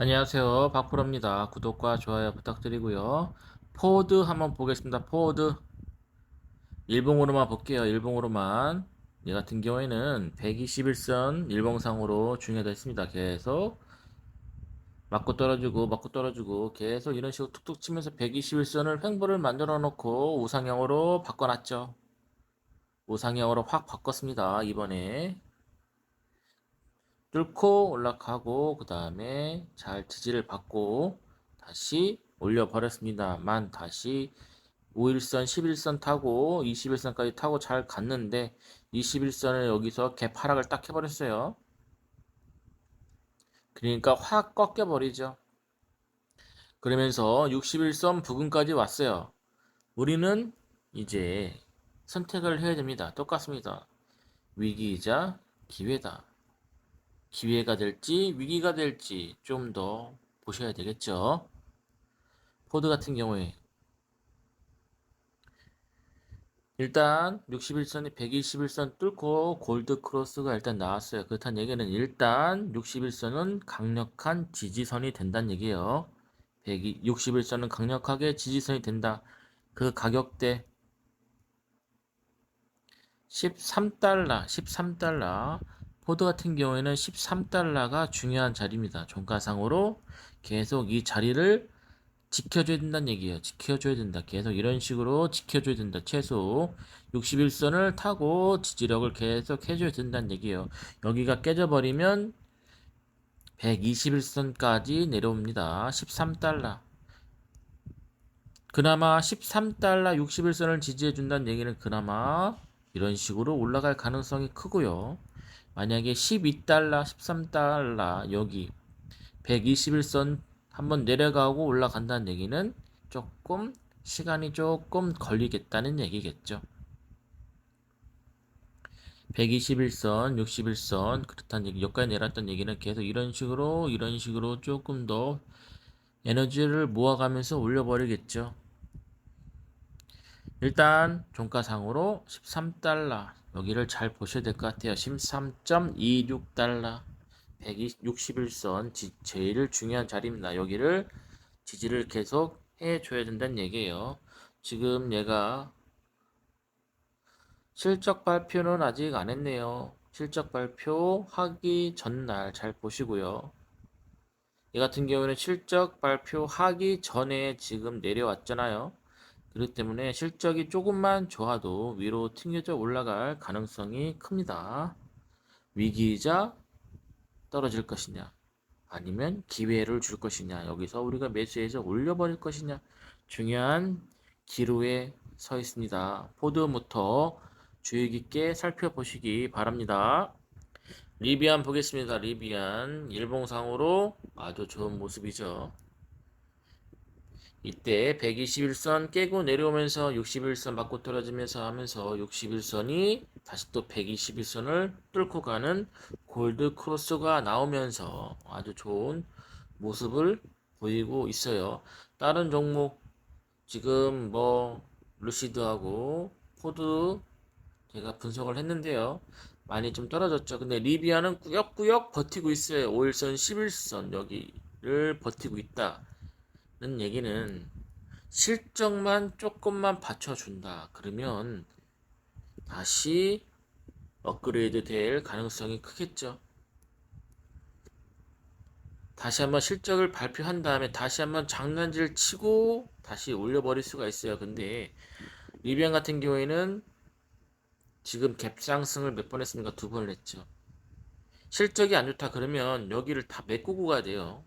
안녕하세요. 박프로입니다. 구독과 좋아요 부탁드리고요. 포드 한번 보겠습니다. 포드. 일봉으로만 볼게요. 일봉으로만. 얘 같은 경우에는 121선 일봉상으로 중요하다 했습니다. 계속 맞고 떨어지고 맞고 떨어지고 계속 이런 식으로 툭툭 치면서 121선을 횡보를 만들어 놓고 우상향으로 바꿔놨죠. 우상향으로 확 바꿨습니다. 이번에 뚫고 올라가고 그 다음에 잘 지지를 받고 다시 올려버렸습니다만 다시 5일선 11선 타고 21선까지 타고 잘 갔는데 21선을 여기서 개파락을 딱 해버렸어요. 그러니까 확 꺾여버리죠. 그러면서 61선 부근까지 왔어요. 우리는 이제 선택을 해야 됩니다. 똑같습니다. 위기이자 기회다 기회가 될지 위기가 될지 좀 더 보셔야 되겠죠. 포드 같은 경우에 일단 61선이 121선 뚫고 골드 크로스가 일단 나왔어요. 그렇다는 얘기는 일단 61선은 강력한 지지선이 된다는 얘기예요. 161선은 강력하게 지지선이 된다. 그 가격대 13달러, 13달러. 포드 같은 경우에는 13달러가 중요한 자리입니다. 종가상으로 계속 이 자리를 지켜줘야 된다는 얘기예요. 지켜줘야 된다. 계속 이런 식으로 지켜줘야 된다. 최소 61선을 타고 지지력을 계속 해줘야 된다는 얘기예요. 여기가 깨져버리면 121선까지 내려옵니다. 13달러. 그나마 13달러 61선을 지지해준다는 얘기는 그나마 이런 식으로 올라갈 가능성이 크고요. 만약에 12달러, 13달러 여기 121선 한번 내려가고 올라간다는 얘기는 조금 시간이 조금 걸리겠다는 얘기겠죠. 121선, 61선 그렇다는 얘기, 여기까지 내렸던 얘기는 계속 이런 식으로 이런 식으로 조금 더 에너지를 모아가면서 올려버리겠죠. 일단 종가상으로 13달러 여기를 잘 보셔야 될 것 같아요. 13.26달러 161선 제일 중요한 자리입니다. 여기를 지지를 계속 해줘야 된다는 얘기예요. 지금 얘가 실적 발표는 아직 안 했네요. 실적 발표 하기 전날 잘 보시고요. 이 같은 경우는 실적 발표하기 전에 지금 내려왔잖아요. 그렇기 때문에 실적이 조금만 좋아도 위로 튕겨져 올라갈 가능성이 큽니다. 위기이자 떨어질 것이냐 아니면 기회를 줄 것이냐 여기서 우리가 매수해서 올려버릴 것이냐 중요한 기로에 서 있습니다. 포드부터 주의 깊게 살펴보시기 바랍니다. 리비안 보겠습니다. 리비안 일봉상으로 아주 좋은 모습이죠. 이때 121선 깨고 내려오면서 61선 맞고 떨어지면서 하면서 61선이 다시 또 121선을 뚫고 가는 골드 크로스가 나오면서 아주 좋은 모습을 보이고 있어요. 다른 종목 지금 뭐 루시드하고 포드 제가 분석을 했는데요. 많이 좀 떨어졌죠. 근데 리비아는 꾸역꾸역 버티고 있어요. 5일선, 11선 여기를 버티고 있다. 는 얘기는 실적만 조금만 받쳐준다. 그러면 다시 업그레이드 될 가능성이 크겠죠. 다시 한번 실적을 발표한 다음에 다시 한번 장난질 치고 다시 올려버릴 수가 있어요. 근데 리비안 같은 경우에는 지금 갭상승을 몇 번 했습니까? 두 번을 했죠. 실적이 안 좋다 그러면 여기를 다 메꾸고 가야 돼요.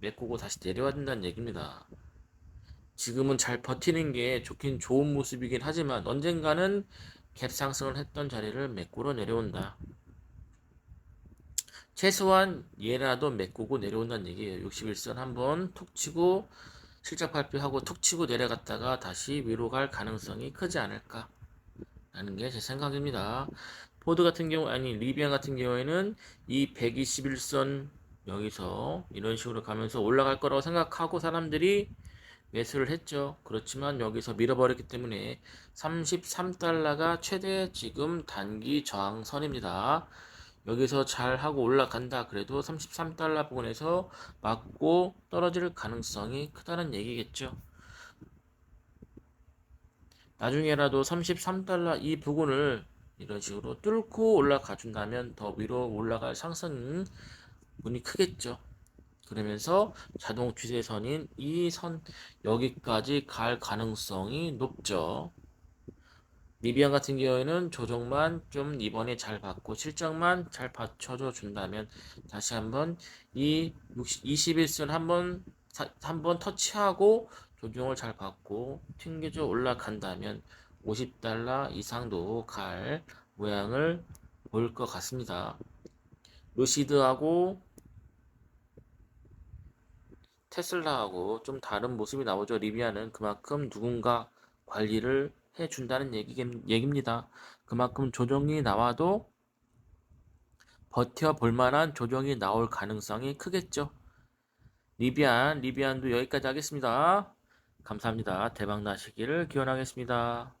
메꾸고 다시 내려야 된다는 얘기입니다. 지금은 잘 버티는 게 좋긴 좋은 모습이긴 하지만 언젠가는 갭 상승을 했던 자리를 메꾸러 내려온다. 최소한 얘라도 메꾸고 내려온다는 얘기예요. 61선 한번 툭 치고 실적 발표하고 툭 치고 내려갔다가 다시 위로 갈 가능성이 크지 않을까 라는 게 제 생각입니다. 포드 같은 경우 아니 리비안 같은 경우에는 이 121선 여기서 이런 식으로 가면서 올라갈 거라고 생각하고 사람들이 매수를 했죠. 그렇지만 여기서 밀어버렸기 때문에 33달러가 최대 지금 단기 저항선입니다. 여기서 잘 하고 올라간다 그래도 33달러 부근에서 맞고 떨어질 가능성이 크다는 얘기겠죠. 나중에라도 33달러 이 부분을 이런 식으로 뚫고 올라가 준다면 더 위로 올라갈 상승 운이 크겠죠. 그러면서 자동 추세선인 이 선 여기까지 갈 가능성이 높죠. 리비안 같은 경우에는 조정만 좀 이번에 잘 받고 실적만 잘 받쳐줘 준다면 다시 한번 이 21선 한번 한번 터치하고 조정을 잘 받고 튕겨져 올라간다면 50달러 이상도 갈 모양을 보일 것 같습니다. 루시드하고 테슬라하고 좀 다른 모습이 나오죠. 리비아는 그만큼 누군가 관리를 해준다는 얘기, 얘기입니다. 그만큼 조정이 나와도 버텨볼 만한 조정이 나올 가능성이 크겠죠. 리비안, 리비안도 여기까지 하겠습니다. 감사합니다. 대박 나시기를 기원하겠습니다.